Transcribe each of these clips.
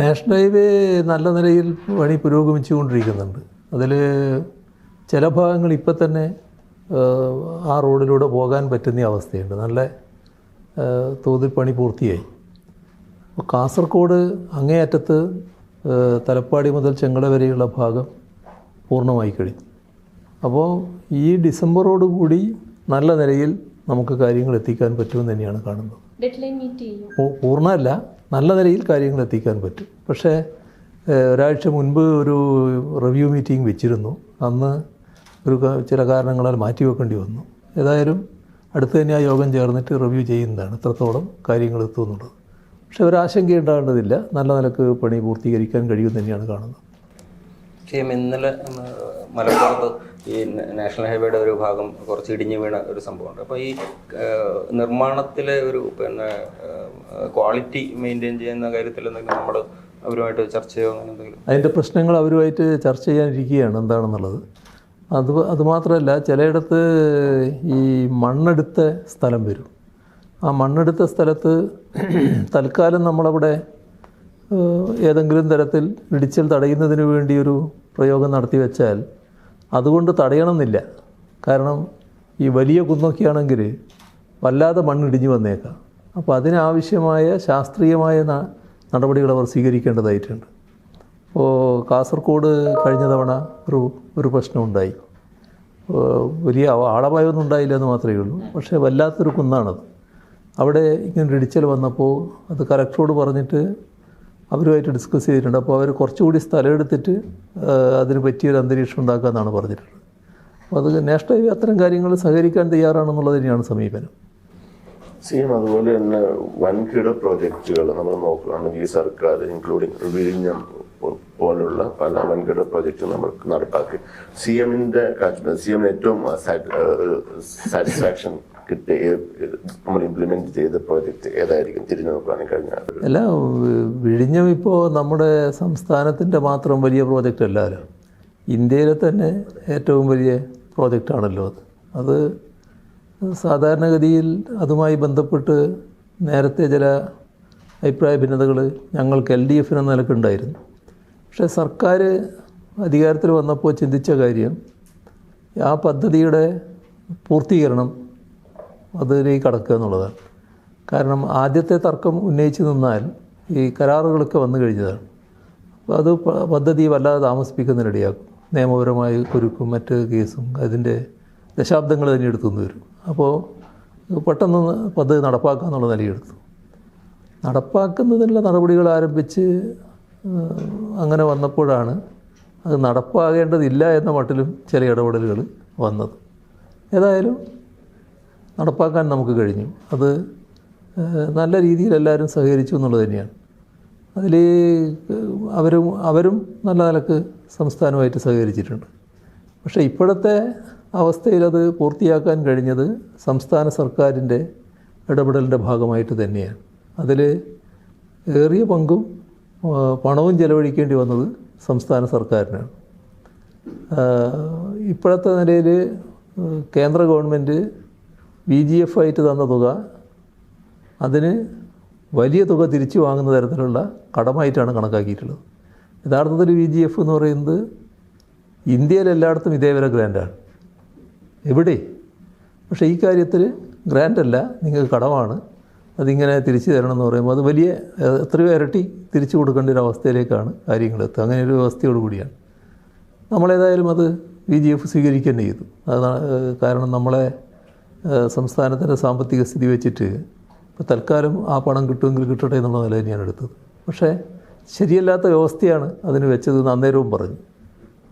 National highway നല്ല നിലയിൽ പണി പുരോഗമിച്ചുകൊണ്ടിരിക്കുന്നുണ്ട്. അതിൽ ചില ഭാഗങ്ങൾ ഇപ്പം തന്നെ ആ റോഡിലൂടെ പോകാൻ പറ്റുന്ന അവസ്ഥയുണ്ട്. നല്ല തോതിൽ പണി പൂർത്തിയായി. അപ്പോൾ കാസർഗോഡ് അങ്ങേയറ്റത്ത് തലപ്പാടി മുതൽ ചെങ്ങള വരെയുള്ള ഭാഗം പൂർണമായി കഴിഞ്ഞു. അപ്പോൾ ഈ ഡിസംബറോടുകൂടി നല്ല നിലയിൽ നമുക്ക് കാര്യങ്ങൾ എത്തിക്കാൻ പറ്റുമെന്ന് തന്നെയാണ് കാണുന്നത്. ഡെഡ് ലൈൻ മീറ്റ് ചെയ്യും പൂർണമല്ല. നല്ല നിലയിൽ കാര്യങ്ങൾ എത്തിക്കാൻ പറ്റും. പക്ഷേ ഒരാഴ്ച മുൻപ് ഒരു റിവ്യൂ മീറ്റിംഗ് വെച്ചിരുന്നു. അന്ന് ഒരു ചില കാരണങ്ങളാൽ മാറ്റിവെക്കേണ്ടി വന്നു. ഏതായാലും അടുത്ത് തന്നെ ആ യോഗം ചേർന്നിട്ട് റിവ്യൂ ചെയ്യുന്നതാണ് എത്രത്തോളം കാര്യങ്ങൾ എത്തുമെന്നുള്ളത്. പക്ഷേ ഒരാശങ്കയുണ്ടാകേണ്ടതില്ല. നല്ല നിലയ്ക്ക് പണി പൂർത്തീകരിക്കാൻ കഴിയുമെന്ന് തന്നെയാണ് കാണുന്നത്. ഇന്നലെ മലപ്പുറത്ത് ഈ നാഷണൽ ഹൈവേയുടെ ഒരു ഭാഗം കുറച്ച് ഇടിഞ്ഞു വീണ ഒരു സംഭവമുണ്ട്. അപ്പോൾ ഈ നിർമ്മാണത്തിലെ ഒരു പിന്നെ ക്വാളിറ്റി മെയിന്റെയിൻ ചെയ്യുന്ന കാര്യത്തിൽ എന്തെങ്കിലും നമ്മൾ അവരുമായിട്ട് ചർച്ചയോ അങ്ങനെ എന്തെങ്കിലും? അതിന്റെ പ്രശ്നങ്ങൾ അവരുമായിട്ട് ചർച്ച ചെയ്യാനിരിക്കുകയാണ് എന്താണെന്നുള്ളത്. അത് അതുമാത്രമല്ല ചിലയിടത്ത് ഈ മണ്ണെടുത്ത സ്ഥലം വരും. ആ മണ്ണെടുത്ത സ്ഥലത്ത് തൽക്കാലം നമ്മളവിടെ ഏതെങ്കിലും തരത്തിൽ ഇടിച്ചൽ തടയുന്നതിന് വേണ്ടിയൊരു പ്രയോഗം നടത്തി വെച്ചാൽ അതുകൊണ്ട് തടയണമെന്നില്ല. കാരണം ഈ വലിയ കുന്നൊക്കെയാണെങ്കിൽ വല്ലാതെ മണ്ണിടിഞ്ഞു വന്നേക്കാം. അപ്പോൾ അതിനാവശ്യമായ ശാസ്ത്രീയമായ നടപടികൾ അവർ സ്വീകരിക്കേണ്ടതായിട്ടുണ്ട്. ഇപ്പോൾ കാസർഗോഡ് കഴിഞ്ഞ തവണ ഒരു ഒരു പ്രശ്നമുണ്ടായി വലിയ ആളപായമൊന്നും ഉണ്ടായില്ല എന്ന് മാത്രമേ ഉള്ളൂ. പക്ഷേ വല്ലാത്തൊരു കുന്നാണത്. അവിടെ ഇങ്ങനെ ഇടിച്ചൽ വന്നപ്പോൾ അത് കലക്ടറോട് പറഞ്ഞിട്ട് അവരുമായിട്ട് ഡിസ്കസ് ചെയ്തിട്ടുണ്ട്. അപ്പോൾ അവർ കുറച്ചുകൂടി സ്ഥലം എടുത്തിട്ട് അതിന് പറ്റിയൊരു അന്തരീക്ഷം ഉണ്ടാക്കാമെന്നാണ് പറഞ്ഞിട്ടുള്ളത്. അപ്പോൾ അത് നാഷണൽ ഹൈവേ അത്തരം കാര്യങ്ങൾ സഹകരിക്കാൻ തയ്യാറാണെന്നുള്ളത് തന്നെയാണ് സമീപനം. സെയിം അതുപോലെ തന്നെ വൻകിട പ്രോജക്റ്റുകൾ നമ്മൾ നോക്കുകയാണെങ്കിൽ ഈ സർക്കാർ ഇൻക്ലൂഡിങ് വിഴിഞ്ഞം പോലുള്ള പല വൻകിട പ്രോജക്റ്റ് നമ്മൾ നടപ്പാക്കി. സി എമ്മിന്റെ സി എമ്മിന് ഏറ്റവും സാറ്റിസ്ഫാക്ഷൻ നമ്മൾ ഇംപ്ലിമെന്റ് ചെയ്ത പ്രോജക്റ്റ് ഏതായിരിക്കും? തിരിഞ്ഞു നോക്കുകയാണെങ്കിൽ കഴിഞ്ഞ അല്ല വിഴിഞ്ഞം ഇപ്പോൾ നമ്മുടെ സംസ്ഥാനത്തിന്റെ മാത്രം വലിയ പ്രോജക്റ്റ് അല്ലല്ലോ ഇന്ത്യയിലെ തന്നെ ഏറ്റവും വലിയ പ്രോജക്റ്റാണല്ലോ അത്. അത് സാധാരണഗതിയിൽ അതുമായി ബന്ധപ്പെട്ട് നേരത്തെ ചില അഭിപ്രായ ഭിന്നതകൾ ഞങ്ങൾക്ക് എൽ ഡി എഫിന് നിലക്കുണ്ടായിരുന്നു. പക്ഷേ സർക്കാർ അധികാരത്തിൽ വന്നപ്പോൾ ചിന്തിച്ച കാര്യം ആ പദ്ധതിയുടെ പൂർത്തീകരണം അതിലേക്ക് കടക്കുക എന്നുള്ളതാണ്. കാരണം ആദ്യത്തെ തർക്കം ഉന്നയിച്ച് നിന്നാൽ ഈ കരാറുകളൊക്കെ വന്നു കഴിഞ്ഞതാണ്. അപ്പോൾ അത് പദ്ധതി വല്ലാതെ താമസിപ്പിക്കുന്നതിനിടയാക്കും നിയമപരമായ കുരുക്കും മറ്റ് കേസും അതിന്റെ ദശാബ്ദങ്ങൾ തന്നെ എടുത്തുനിന്ന് വരും. അപ്പോൾ പെട്ടെന്ന് പദ്ധതി നടപ്പാക്കുക എന്നുള്ള നിലയെടുത്തു. നടപ്പാക്കുന്നതിനുള്ള നടപടികൾ ആരംഭിച്ച് അങ്ങനെ വന്നപ്പോഴാണ് അത് നടപ്പാകേണ്ടതില്ല എന്ന മട്ടിലും ചില ഇടപെടലുകൾ വന്നത്. ഏതായാലും നടപ്പാക്കാൻ നമുക്ക് കഴിഞ്ഞു. അത് നല്ല രീതിയിൽ എല്ലാവരും സഹകരിച്ചു എന്നുള്ളത് തന്നെയാണ്. അതിൽ അവരും അവരും നല്ല നിലയ്ക്ക് സംസ്ഥാനമായിട്ട് സഹകരിച്ചിട്ടുണ്ട്. പക്ഷേ ഇപ്പോഴത്തെ അവസ്ഥയിൽ അത് പൂർത്തിയാക്കാൻ കഴിഞ്ഞത് സംസ്ഥാന സർക്കാരിന്റെ ഇടപെടലിന്റെ ഭാഗമായിട്ട് തന്നെയാണ്. അതിൽ ഏറിയ പങ്കും പണവും ചെലവഴിക്കേണ്ടി വന്നത് സംസ്ഥാന സർക്കാരിനാണ്. ഇപ്പോഴത്തെ നിലയിൽ കേന്ദ്ര ഗവൺമെന്റ് ബി ജി എഫ് ആയിട്ട് തന്ന തുക അതിന് വലിയ തുക തിരിച്ചു വാങ്ങുന്ന തരത്തിലുള്ള കടമായിട്ടാണ് കണക്കാക്കിയിട്ടുള്ളത്. യഥാർത്ഥത്തിൽ ബി ജി എഫ് എന്ന് പറയുന്നത് ഇന്ത്യയിലെല്ലായിടത്തും ഇതേവരെ ഗ്രാൻഡാണ് എവിടെ? പക്ഷേ ഈ കാര്യത്തിൽ ഗ്രാൻഡല്ല നിങ്ങൾക്ക് കടമാണ്. അതിങ്ങനെ തിരിച്ചു തരണം എന്ന് പറയുമ്പോൾ അത് വലിയ എത്രയോ ഇരട്ടി തിരിച്ചു കൊടുക്കേണ്ട ഒരു അവസ്ഥയിലേക്കാണ് കാര്യങ്ങൾ എത്തുക. അങ്ങനെ ഒരു വ്യവസ്ഥയോട് കൂടിയാണ്. നമ്മളേതായാലും അത് ബി ജി എഫ് സ്വീകരിക്കേണ്ടി ചെയ്തു. അത് കാരണം നമ്മളെ സംസ്ഥാനത്തിന്റെ സാമ്പത്തിക സ്ഥിതി വെച്ചിട്ട് ഇപ്പോൾ തൽക്കാലം ആ പണം കിട്ടുമെങ്കിൽ കിട്ടട്ടെ എന്നുള്ള നില തന്നെയാണ് എടുത്തത്. പക്ഷേ ശരിയല്ലാത്ത വ്യവസ്ഥയാണ് അതിന് വെച്ചത് അന്നേരവും പറഞ്ഞു.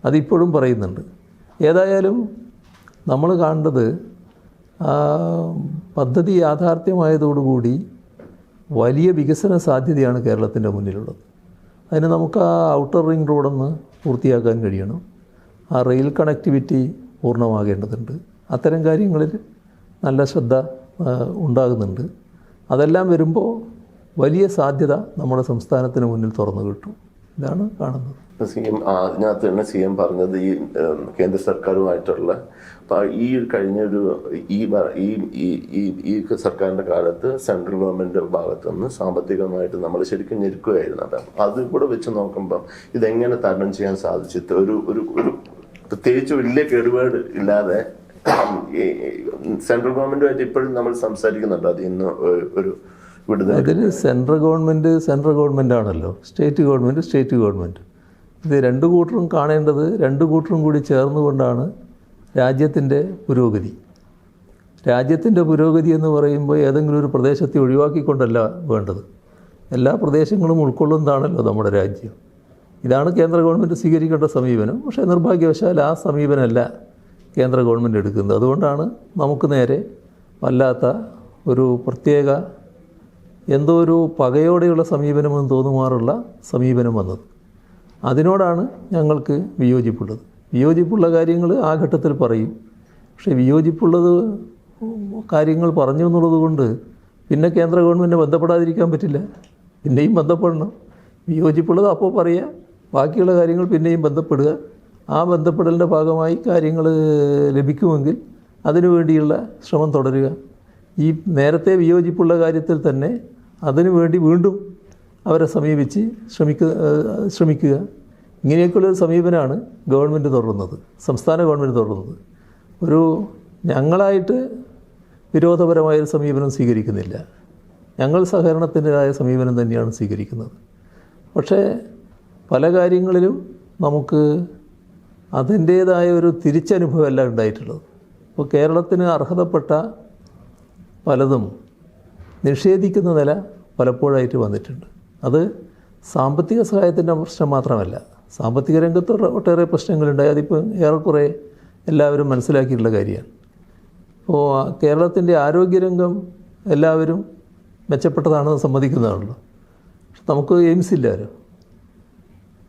അതിപ്പോഴും പറയുന്നുണ്ട്. ഏതായാലും നമ്മൾ കാണേണ്ടത് പദ്ധതി യാഥാർത്ഥ്യമായതോടുകൂടി വലിയ വികസന സാധ്യതയാണ് കേരളത്തിന്റെ മുന്നിലുള്ളത്. അതിന് നമുക്ക് ആ ഔട്ടർ റിംഗ് റോഡൊന്ന് പൂർത്തിയാക്കാൻ കഴിയണം. ആ റെയിൽ കണക്ടിവിറ്റി പൂർണമാകേണ്ടതുണ്ട്. അത്തരം കാര്യങ്ങളിൽ നല്ല ശ്രദ്ധ ഉണ്ടാകുന്നുണ്ട്. അതെല്ലാം വരുമ്പോൾ വലിയ സാധ്യത നമ്മുടെ സംസ്ഥാനത്തിന് മുന്നിൽ തുറന്നു കിട്ടും. ഇതാണ് കാണുന്നത്. സി എം അതിനകത്ത് തന്നെ സി എം പറഞ്ഞത് ഈ കേന്ദ്ര സർക്കാരുമായിട്ടുള്ള ഈ കഴിഞ്ഞൊരു ഈ ഈ ഈ- സർക്കാരിന്റെ കാലത്ത് സെൻട്രൽ ഗവൺമെന്റ് ഭാഗത്തു നിന്ന് സാമ്പത്തികമായിട്ട് നമ്മൾ ശരിക്കും ഞെരുക്കുകയായിരുന്നു. അപ്പം അത് കൂടെ വെച്ച് നോക്കുമ്പം ഇതെങ്ങനെ തരണം ചെയ്യാൻ സാധിച്ചിട്ട് ഒരു ഒരു ഒരു പ്രത്യേകിച്ച് വലിയ കേടുപാട് ഇല്ലാതെ സെൻട്രൽ ഗവൺമെന്റുമായിട്ട് ഇപ്പോഴും നമ്മൾ സംസാരിക്കുന്നുണ്ട്. അത് ഇന്ന് ഒരു അതിന് സെൻട്രൽ ഗവൺമെന്റ് സെൻട്രൽ ഗവൺമെന്റ് ആണല്ലോ. സ്റ്റേറ്റ് ഗവൺമെന്റ് സ്റ്റേറ്റ് ഗവൺമെന്റ് ഇത് രണ്ട് കൂട്ടരും കാണേണ്ടത് രണ്ട് കൂട്ടരും കൂടി ചേർന്നുകൊണ്ടാണ് രാജ്യത്തിന്റെ പുരോഗതി. രാജ്യത്തിന്റെ പുരോഗതി എന്ന് പറയുമ്പോൾ ഏതെങ്കിലും ഒരു പ്രദേശത്തെ ഒഴിവാക്കിക്കൊണ്ടല്ല വേണ്ടത്. എല്ലാ പ്രദേശങ്ങളും ഉൾക്കൊള്ളുന്നതാണല്ലോ നമ്മുടെ രാജ്യം. ഇതാണ് കേന്ദ്ര ഗവൺമെന്റ് സ്വീകരിക്കേണ്ട സമീപനം. പക്ഷേ നിർഭാഗ്യവശാൽ ആ സമീപനമല്ല. കേന്ദ്ര ഗവൺമെന്റ് എടുക്കുന്നത്. അതുകൊണ്ടാണ് നമുക്ക് നേരെ വല്ലാത്ത ഒരു പ്രത്യേക എന്തോ ഒരു പകയോടെയുള്ള സമീപനമെന്ന് തോന്നുമാറുള്ള സമീപനം വന്നത്. അതിനോടാണ് ഞങ്ങൾക്ക് വിയോജിപ്പുള്ളത്. വിയോജിപ്പുള്ള കാര്യങ്ങൾ ആ ഘട്ടത്തിൽ പറയും. പക്ഷേ വിയോജിപ്പുള്ളത് കാര്യങ്ങൾ പറഞ്ഞു എന്നുള്ളത് കൊണ്ട് പിന്നെ കേന്ദ്ര ഗവൺമെന്റ് ബന്ധപ്പെടാതിരിക്കാൻ പറ്റില്ല. പിന്നെയും ബന്ധപ്പെടണം. വിയോജിപ്പുള്ളത് അപ്പോൾ പറയുക. ബാക്കിയുള്ള കാര്യങ്ങൾ പിന്നെയും ബന്ധപ്പെടുക. ആ ബന്ധപ്പെടലിന്റെ ഭാഗമായി കാര്യങ്ങൾ ലഭിക്കുമെങ്കിൽ അതിനു വേണ്ടിയുള്ള ശ്രമം തുടരുക. ഈ നേരത്തെ വിയോജിപ്പുള്ള കാര്യത്തിൽ തന്നെ അതിനു വേണ്ടി അവരെ സമീപിച്ച് ശ്രമിക്കുക ശ്രമിക്കുക. ഇങ്ങനെയൊക്കെയുള്ളൊരു സമീപനമാണ് ഗവൺമെന്റ് തുടരുന്നത് സംസ്ഥാന ഗവൺമെന്റ് തുടരുന്നത്. ഒരു ഞങ്ങളായിട്ട് വിരോധപരമായൊരു സമീപനം സ്വീകരിക്കുന്നില്ല. ഞങ്ങൾ സഹകരണത്തിന്റെതായ സമീപനം തന്നെയാണ് സ്വീകരിക്കുന്നത്. പക്ഷേ പല കാര്യങ്ങളിലും നമുക്ക് അതിന്റേതായ ഒരു തിരിച്ചനുഭവമല്ല ഉണ്ടായിട്ടുള്ളത്. ഇപ്പോൾ കേരളത്തിന് അർഹതപ്പെട്ട പലതും നിഷേധിക്കുന്ന നില പലപ്പോഴായിട്ട് വന്നിട്ടുണ്ട്. അത് സാമ്പത്തിക സഹായത്തിന്റെ പ്രശ്നം മാത്രമല്ല. സാമ്പത്തിക രംഗത്ത് ഒട്ട- ഒട്ടേറെ പ്രശ്നങ്ങളുണ്ടായി. അതിപ്പോൾ ഏറെക്കുറെ എല്ലാവരും മനസ്സിലാക്കിയിട്ടുള്ള കാര്യമാണ്. ഇപ്പോൾ കേരളത്തിന്റെ ആരോഗ്യരംഗം എല്ലാവരും മെച്ചപ്പെട്ടതാണെന്ന് സമ്മതിക്കുന്നതാണല്ലോ. നമുക്ക് എയിംസ് ഇല്ലാലോ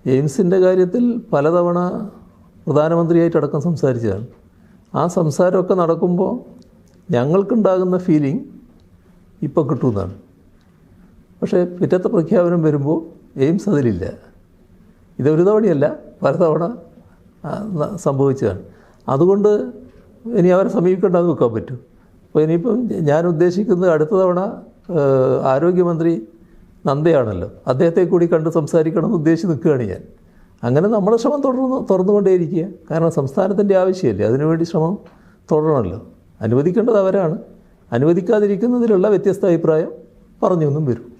എയിംസിന്റെ കാര്യത്തിൽ പലതവണ പ്രധാനമന്ത്രിയായിട്ടടക്കം സംസാരിച്ചതാണ്. ആ സംസാരമൊക്കെ നടക്കുമ്പോൾ ഞങ്ങൾക്കുണ്ടാകുന്ന ഫീലിംഗ് ഇപ്പോൾ കിട്ടുമെന്നാണ്. പക്ഷേ പിറ്റത്തെ പ്രഖ്യാപനം വരുമ്പോൾ എയിംസ് അതിലില്ല. ഇതൊരു തവണയല്ല പലതവണ സംഭവിച്ചതാണ്. അതുകൊണ്ട് ഇനി അവരെ സമീപിക്കേണ്ടത് വെക്കാൻ പറ്റും. അപ്പോൾ ഇനിയിപ്പം ഞാൻ ഉദ്ദേശിക്കുന്നത് അടുത്ത തവണ ആരോഗ്യമന്ത്രി നന്ദയാണല്ലോ. അദ്ദേഹത്തെ കൂടി കണ്ട് സംസാരിക്കണമെന്ന് ഉദ്ദേശിച്ച് നിൽക്കുകയാണ് ഞാൻ. അങ്ങനെ നമ്മുടെ ശ്രമം തുടർന്ന് തുറന്നുകൊണ്ടേയിരിക്കുക. കാരണം സംസ്ഥാനത്തിന്റെ ആവശ്യമല്ലേ? അതിനുവേണ്ടി ശ്രമം തുടരണമല്ലോ. അനുവദിക്കേണ്ടത് അവരാണ്. അനുവദിക്കാതിരിക്കുന്നതിലുള്ള വ്യത്യസ്ത അഭിപ്രായം പറഞ്ഞൊന്നും വരും.